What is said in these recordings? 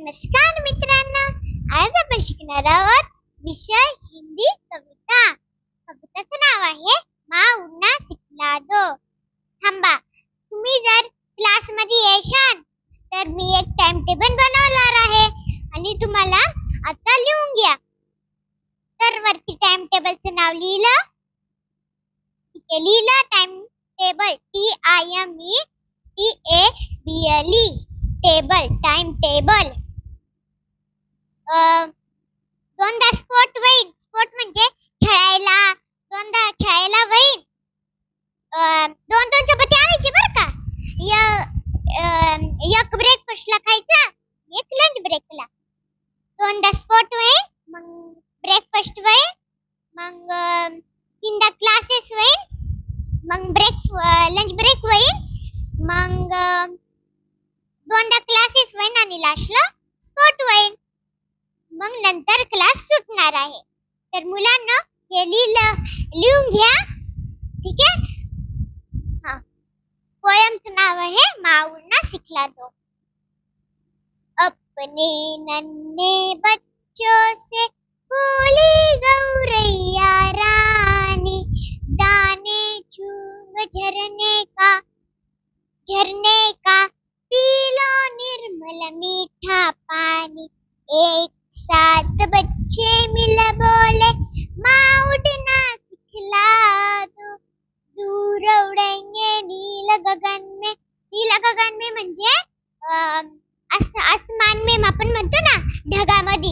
नमस्कार मित्रांनो आज आपण शिकणार आहोत विषय हिंदी कविता. कविताचं नाव आहे मा उन्हा शिकला दो. थांबा तुम्ही जर क्लासमध्ये येशाल तर मी एक टाइम टेबल बनवणार आहे आणि तुम्हाला आता लिहून घ्या. तर वरती टाइम टेबलचं नाव लिहिलं. इथे लिहिलं time table T I M E T A B L E table time table on the spot होईल मग ब्रेकफास्ट होईल मग अं, तीनदा क्लासेस होईल मग ब्रेक लंच ब्रेक होईल मग दोन दोनदा क्लासेस होईल आणि लास्टला स्पॉट होईल मग नंतर क्लास सुटणार आहे तर मुलांना हे लिहिलं लिहून घ्या ठीक आहे हा पोयमचं नाव आहे माऊंना शिकला तो अपने नन्हे बच्चों से बोली, गौरैया रानी, दाने चूम झरने का झरने का पी लो निर्मल मीठा पानी। एक साथ बच्चे मिल बोले माँ उड़ना सिखला दो। दूर उड़ेंगे नील गगन में। नील गगन में म्हणजे आसमान में आपण म्हणतो ना ढगामध्ये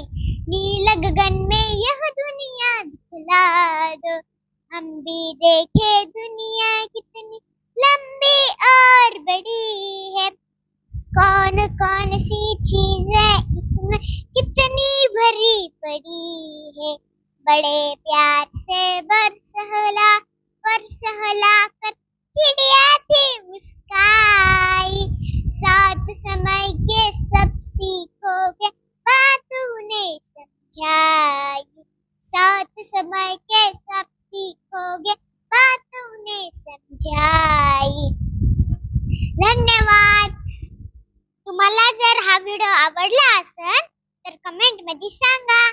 नील गगन में यह दुनिया दिखला दो। हम भी देखे दुनिया कितनी लंबी और बड़ी है। कौन कौन सी चीज़ें इसमें कितनी भरी पड़ी है। बड़े प्यार से बरसहला बरसहला कर चिड़िया थी मुस्काई समय के सब सीखोगे बात उन्हें समझाई। धन्यवाद। तुम्हाला जर हा व्हिडिओ आवडला असेल, तर कमेंट मध्ये सांगा.